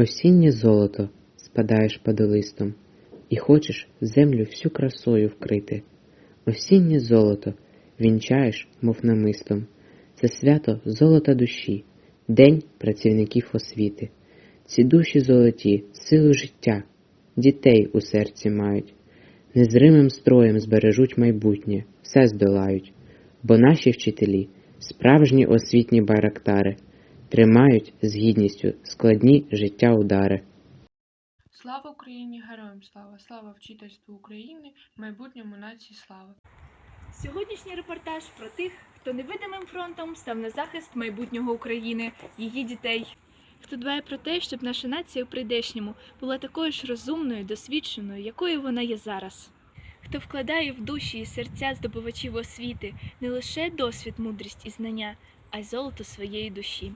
Осіннє золото спадаєш падолистом, і хочеш землю всю красою вкрити. Осіннє золото вінчаєш, мов намистом. Це свято золота душі, день працівників освіти. Ці душі золоті, силу життя, дітей у серці мають, незримим строєм збережуть майбутнє, все здолають, бо наші вчителі справжні освітні байрактари, тримають з гідністю складні життя удари. Слава Україні, героям слава! Слава вчительству України, майбутньому нації слава! Сьогоднішній репортаж про тих, хто невидимим фронтом став на захист майбутнього України, її дітей. Хто дбає про те, щоб наша нація у прийдешньому була такою ж розумною, досвідченою, якою вона є зараз. Хто вкладає в душі і серця здобувачів освіти не лише досвід, мудрість і знання, а й золото своєї душі.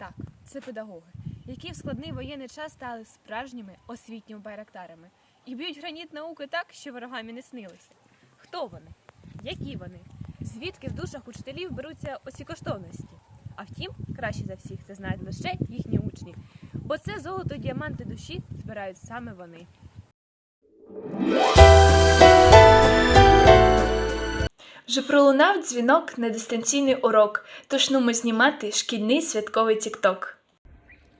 Так, це педагоги, які в складний воєнний час стали справжніми освітніми байрактарами і б'ють граніт науки так, що ворогам і не снилися. Хто вони? Які вони? Звідки в душах учителів беруться оці коштовності? А втім, краще за всіх це знають лише їхні учні, бо це золото діаманти душі збирають саме вони. Вже пролунав дзвінок на дистанційний урок, тож нумо знімати шкільний святковий тікток.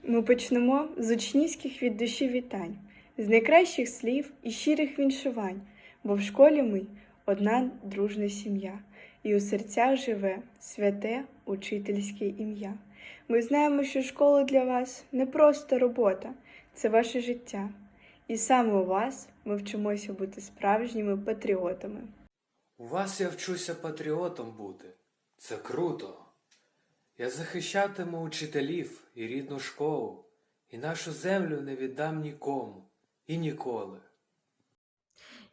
Ми почнемо з учнівських від душі вітань, з найкращих слів і щирих віншувань, бо в школі ми одна дружна сім'я, і у серцях живе святе учительське ім'я. Ми знаємо, що школа для вас не просто робота, це ваше життя. І саме у вас ми вчимося бути справжніми патріотами. У вас я вчуся патріотом бути. Це круто. Я захищатиму учителів і рідну школу, і нашу землю не віддам нікому і ніколи.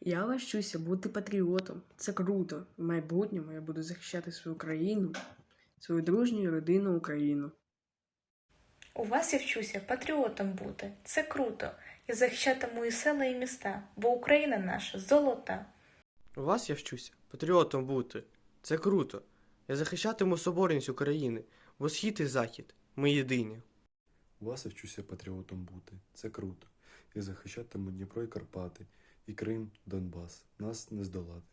Я вчуся бути патріотом. Це круто. В майбутньому я буду захищати свою країну, свою дружню родину Україну. У вас я вчуся патріотом бути. Це круто. Я захищатиму і села, і міста, бо Україна наша золота. У вас я вчуся патріотом бути. Це круто. Я захищатиму соборність України, бо схід і захід ми єдині. У вас я вчуся патріотом бути. Це круто. Я захищатиму Дніпро і Карпати, і Крим, Донбас. Нас не здолати.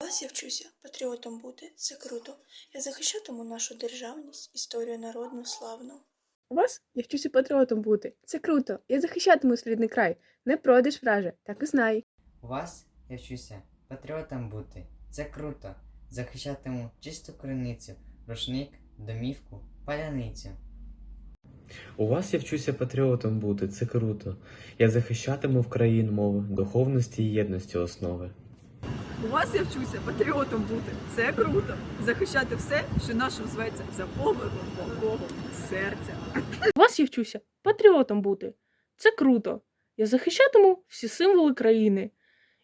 У вас я вчуся патріотом бути. Це круто. Я захищатиму нашу державність, історію народну славну. У вас я вчуся патріотом бути. Це круто. Я захищатиму свій рідний край. Не пройдеш враже, так і знай. У вас я вчуся патріотом бути. Це круто. Захищатиму чисту криницю, рушник, домівку, паляницю. У вас я вчуся патріотом бути, це круто. Я захищатиму в країн мови, духовності і єдності основи. У вас я вчуся патріотом бути. Це круто. Захищати все, що нашим зветься за покликом мого серця. У вас я вчуся патріотом бути. Це круто. Я захищатиму всі символи країни: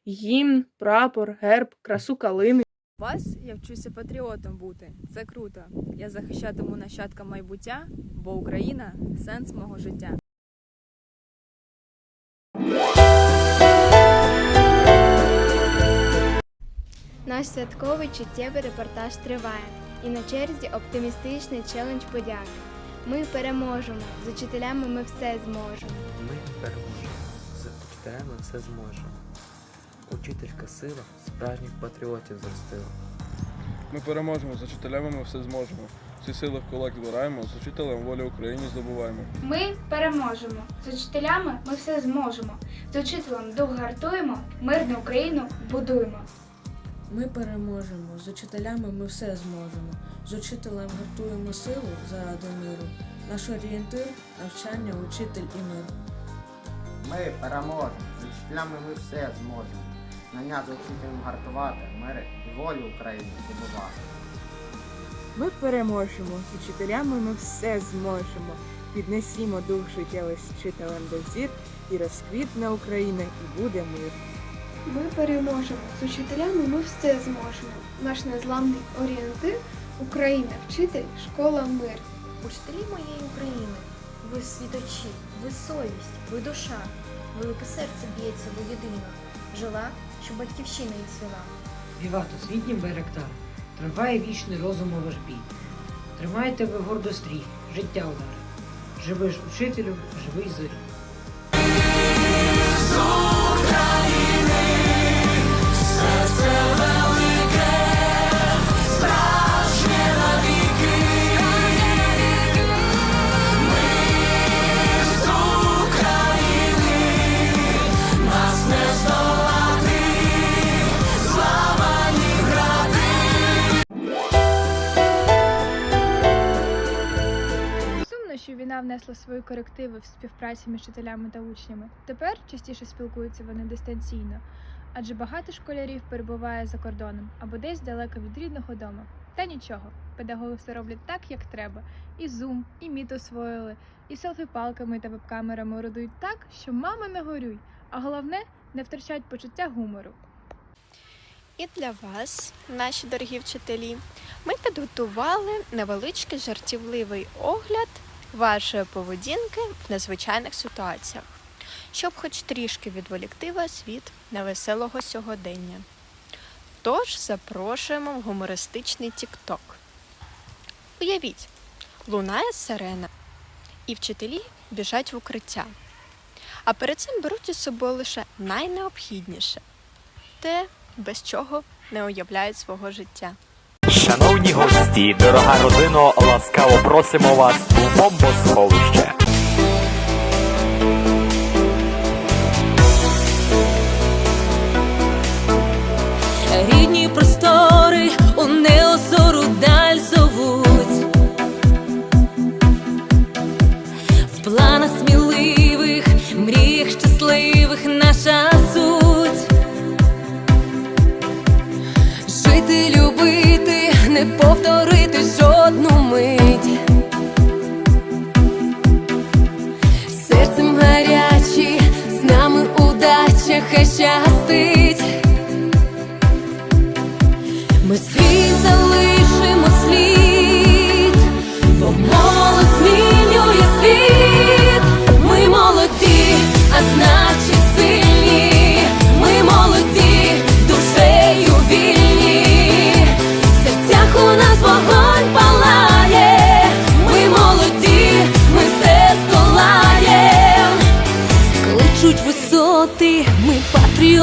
гімн, прапор, герб, красу калини. У вас я вчуся патріотом бути. Це круто. Я захищатиму нащадка майбуття, бо Україна сенс мого життя. Наш святковий чуттєвий репортаж триває, і на черзі оптимістичний челендж подяки. Ми переможемо. З учителями ми все зможемо. Ми переможемо. З вчителями все зможемо. Учительська сила справжніх патріотів зростила. Ми переможемо, з учителями ми все зможемо. Всі сили в кулак збираємо, з учителем волю Україні здобуваємо. Ми переможемо. З учителями ми все зможемо. З учителем дух гартуємо, мирну Україну будуємо. Ми переможемо. З учителями ми все зможемо. З учителем гартуємо силу заради миру. Наш орієнтир навчання, учитель і мир. Ми переможемо. З учителями ми все зможемо. Знання з учителем гартувати, мир і волю України здобувати. Ми переможемо. З учителями ми все зможемо. Піднесімо дух життєвий з вчителем до зір, і розквітне Україна, і буде мир. Ми переможемо. З учителями ми все зможемо. Наш незламний орієнтир Україна, вчитель, школа, мир. Учителі моєї України, ви світочі, ви совість, ви душа, велике серце б'ється воєдино, жила, щоб батьківщина і цвіла. Віват освітній байрактар, триває вічний розум у ваш бій. Тримайте ви гордо стрій, життя удари. Живи ж учителю, живий зорі. Що внесла свої корективи в співпраці між вчителями та учнями. Тепер частіше спілкуються вони дистанційно, адже багато школярів перебуває за кордоном або десь далеко від рідного дому. Та нічого, педагоги все роблять так, як треба. І Zoom, і Meet освоїли, і селфі-палками та веб-камерами орудують так, що мама не горюй, а головне не втрачають почуття гумору. І для вас, наші дорогі вчителі, ми підготували невеличкий жартівливий огляд вашої поведінки в незвичайних ситуаціях, щоб хоч трішки відволікти вас від невеселого сьогодення. Тож запрошуємо в гумористичний тік-ток. Уявіть, лунає сирена, і вчителі біжать в укриття. А перед цим беруть із собою лише найнеобхідніше те, без чого не уявляють свого життя. Шановні гості, дорога родино, ласкаво просимо вас у бомбосховище. Рідні простори у неозору даль зовуть. В планах сміливих, мріях щасливих наша суть. Жити, повторити жодну мить. Серцем гарячі, з нами удача хай щастить. Ми світ залишимо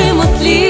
Залишимо слід,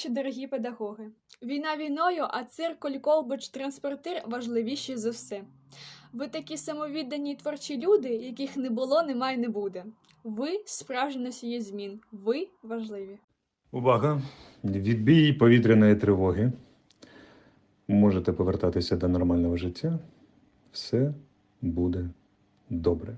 Наші дорогі педагоги. Війна війною, а циркуль, колбоч, транспортир важливіші за все. Ви такі самовіддані й творчі люди, яких не було, немає, не буде. Ви справжні носії змін. Ви важливі. Увага! Відбій повітряної тривоги. Можете повертатися до нормального життя. Все буде добре.